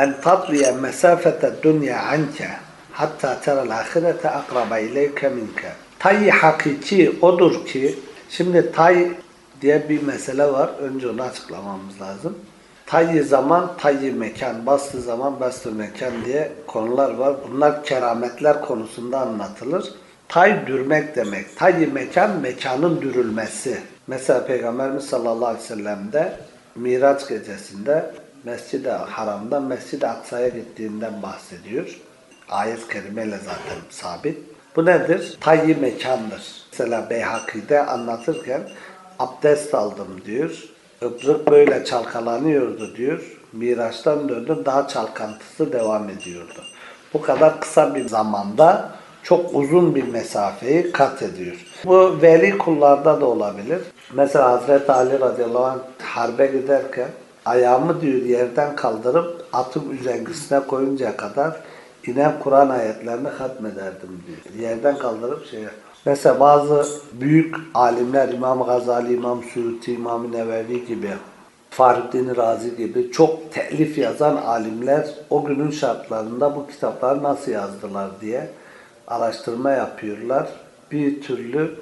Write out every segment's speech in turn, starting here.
en tadviye mesafete dünya anke hatta terel ahirete akraba ileyke minke. Tayyi hakiki odur ki şimdi tay diye bir mesele var. Önce onu açıklamamız lazım. Tayyi zaman, tayyi mekan, bastı zaman, bastı mekan diye konular var. Bunlar kerametler konusunda anlatılır. Tay dürmek demek. Tayyi mekan, mekanın dürülmesi. Mesela Peygamberimiz sallallahu aleyhi ve sellem'de Miraç gecesinde Mescid-i Haram'dan Mescid-i Aksa'ya gittiğinden bahsediyor. Ayet-i kerimeyle zaten sabit. Bu nedir? Tayyi mekandır. Mesela Beyhaki'de anlatırken abdest aldım diyor. Öbürük böyle çalkalanıyordu diyor. Miraç'tan döndüm daha çalkantısı devam ediyordu. Bu kadar kısa bir zamanda çok uzun bir mesafeyi kat ediyor. Bu veli kullarda da olabilir. Mesela Hazreti Ali radıyallahu anh harbe giderken ayağımı diyor yerden kaldırıp atım üzengisine koyuncaya kadar inen Kur'an ayetlerini hatmederdim diyor. Yerden kaldırıp şey Mesela bazı büyük alimler İmam Gazali, İmam Suyuti, İmam Nevevi gibi Fahrettin Razi gibi çok telif yazan alimler o günün şartlarında bu kitapları nasıl yazdılar diye araştırma yapıyorlar. Bir türlü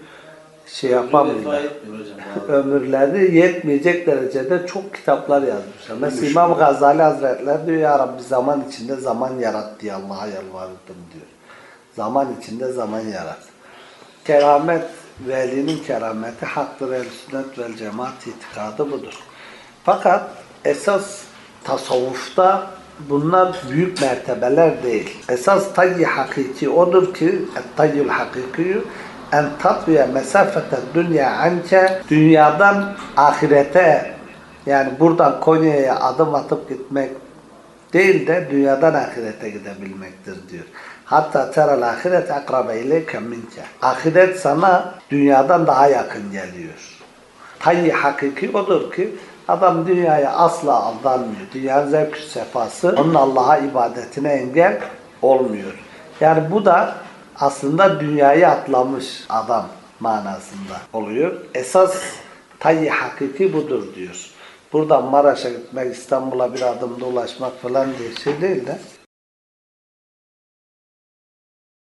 şey yapamıyorlar. Ömürleri yetmeyecek derecede çok kitaplar yazmışlar. Mesela İmam Gazali Hazretleri diyor ya Rabbi zaman içinde zaman yarat diye Allah'a yalvarırdım diyor. Zaman içinde zaman yarat. Keramet, velinin kerameti haktır el sünnet vel cemaat itikadı budur. Fakat esas tasavvufta bunlar büyük mertebeler değil. Esas tayyi hakiki odur ki tayyul hakiki en tatviye mesafete dünya anke dünyadan ahirete yani buradan Konya'ya adım atıp gitmek değil de dünyadan ahirete gidebilmektir diyor. Hatta teral ahiret akrabe ileyke minke. Ahiret sana dünyadan daha yakın geliyor. Tayyi hakiki odur ki adam dünyaya asla aldanmıyor. Dünyanın zevk sefası onun Allah'a ibadetine engel olmuyor. Yani bu da aslında dünyayı atlamış adam manasında oluyor. Esas tayyi hakiki budur diyor. Buradan Maraş'a gitmek, İstanbul'a bir adımda ulaşmak falan diye şey değil de